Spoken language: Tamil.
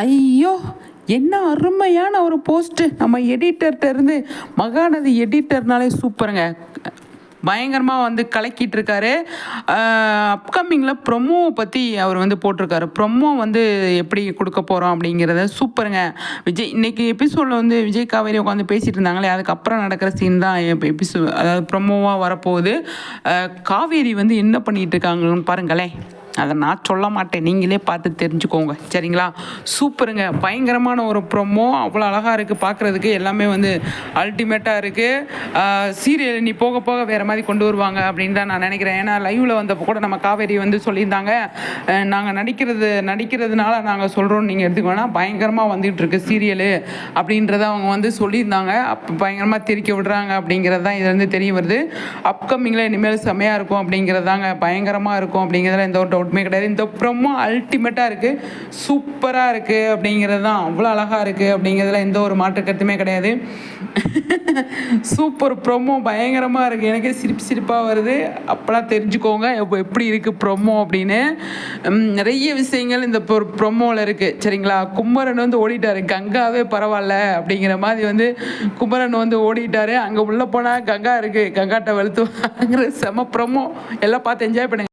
ஐயோ என்ன அருமையான ஒரு போஸ்ட்டு. நம்ம எடிட்டர்கிட்ட இருந்து மகாநதி எடிட்டர்னாலே சூப்பருங்க. பயங்கரமாக வந்து கலக்கிட்டு இருக்காரு அப்கமிங்கில் ப்ரொமோவை பற்றி அவர் வந்து போட்டிருக்காரு. ப்ரொமோ வந்து எப்படி கொடுக்க போகிறோம் அப்படிங்கிறத சூப்பருங்க. விஜய் இன்றைக்கி எபிசோடில் வந்து விஜய் காவேரி உட்காந்து பேசிகிட்டு இருந்தாங்களே அதுக்கப்புறம் நடக்கிற சீன் தான் எபிசோ அதாவது ப்ரொமோவாக வரப்போகுது. காவேரி வந்து என்ன பண்ணிகிட்டு இருக்காங்கன்னு பாருங்களேன். அதை நான் சொல்ல மாட்டேன். நீங்களே பார்த்து தெரிஞ்சுக்கோங்க. சரிங்களா? சூப்பருங்க. பயங்கரமான ஒரு ப்ரொமோ அவ்வளோ அழகாக இருக்குது பார்க்குறதுக்கு எல்லாமே வந்து அல்டிமேட்டாக இருக்குது சீரியல் நீ போக போக வேறு மாதிரி கொண்டு வருவாங்க அப்படின்னு தான் நான் நினைக்கிறேன். ஏன்னா லைவில் வந்தப்போ கூட நம்ம காவேரி வந்து சொல்லியிருந்தாங்க. நாங்கள் நடிக்கிறது நடிக்கிறதுனால நாங்கள் சொல்கிறோம் நீங்கள் எடுத்துக்கோனா பயங்கரமாக வந்துகிட்டு இருக்கு சீரியலு அப்படின்றத அவங்க வந்து சொல்லியிருந்தாங்க. அப்போ பயங்கரமாக தெரிக்க விடுறாங்க அப்படிங்கிறது தான் இதுலேருந்து தெரிய வருது. அப்கமிங்கில் இனிமேல் செமையாக இருக்கும் அப்படிங்கிறது தாங்க பயங்கரமாக இருக்கும் அப்படிங்கிறதுல எந்த ஒரு டவுட்டுமே கிடையாது. இந்த ப்ரொமோ அல்டிமேட்டாக இருக்குது சூப்பராக இருக்குது அப்படிங்கிறது தான். அவ்வளோ அழகாக இருக்குது அப்படிங்கிறதுல எந்த ஒரு மாற்று கருத்துமே கிடையாது. சூப்பர். ப்ரொமோ பயங்கரமாக இருக்குது எனக்கே சிரிப்பு சிரிப்பாக வருது. அப்போலாம் தெரிஞ்சுக்கோங்க. இப்போ எப்படி இருக்குது ப்ரொமோ அப்படின்னு. நிறைய விஷயங்கள் இந்த ப்ரொமோவில் இருக்குது சரிங்களா? குமரன் வந்து ஓடிட்டார். கங்காவே பரவாயில்ல அப்படிங்கிற மாதிரி வந்து குமரன் வந்து ஓடிட்டார். அங்கே உள்ளே போனால் கங்கா இருக்குது கங்காட்டை வெளுத்து வாங்குற செம ப்ரொமோ எல்லாம் பார்த்து என்ஜாய் பண்ணுங்க.